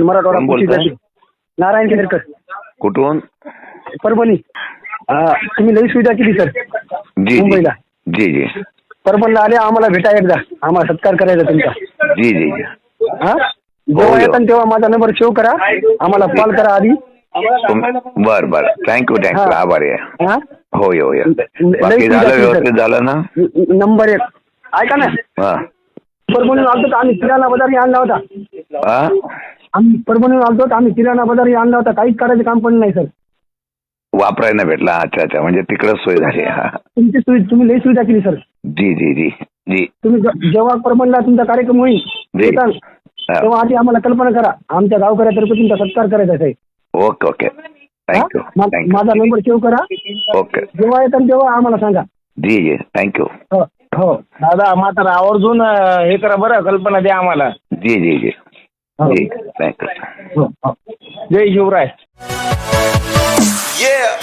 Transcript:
मराठवाडा कोण बोलताय? कृषी नारायण केरकर कुठून? परभणी. हा, तुम्ही लई सुविधा केली सर. जी जी. मुंबईला. जी जी. परभणीला आले आम्हाला भेटा एकदा. आम्हाला सत्कार करायचा तुमचा. जी जी जी. हा? जेव्हा हो. येतात तेव्हा माझा नंबर सेव्ह करा. आम्हाला कॉल करा आधी. तुम- बर बर. थँक्यू थँक्यू हा. आभारी आहे. हा? हो हो या लई बाकी सुविधा झालं सर. व्यवस्थित झालं ना? नंबर एक. ऐका ना. हा. परभणीहून आलतो तर आम्ही किराणा बाजारही आणला होता हा आम्ही परभणीहून आलतो तर आम्ही किराणा बाजारही आणला होता. काहीच करायचं काम पण नाही सर. वापरायला भेटला. अच्छा अच्छा. म्हणजे तिकडच सोय झाली. हा. तुमची सुविधा तुम्ही लई सुविधा केली सर. जी जी जी. जी. तुम्ही जे- जेव्हा परभणीला तुमचा कार्यक्रम होईल जी. येताल, हा. तेव्हा आधी आम्हाला कल्पना करा. आमच्या गावकऱ्यातर्फे तुमचा सत्कार करायचा आहे ओके ओके. थँक्यू हा? मा- थँक्यू माझा नंबर सेव्ह करा. ओके. जेव्हा येतात तेव्हा आम्हाला सांगा. जी जी. थँक्यू हो हो. दादा मात्र आवर्जून अं, हे करा बरं. कल्पना द्या आम्हाला. जी जी जी. हो. जी थँक्यू हो, हो. जय शिवराय Yeah.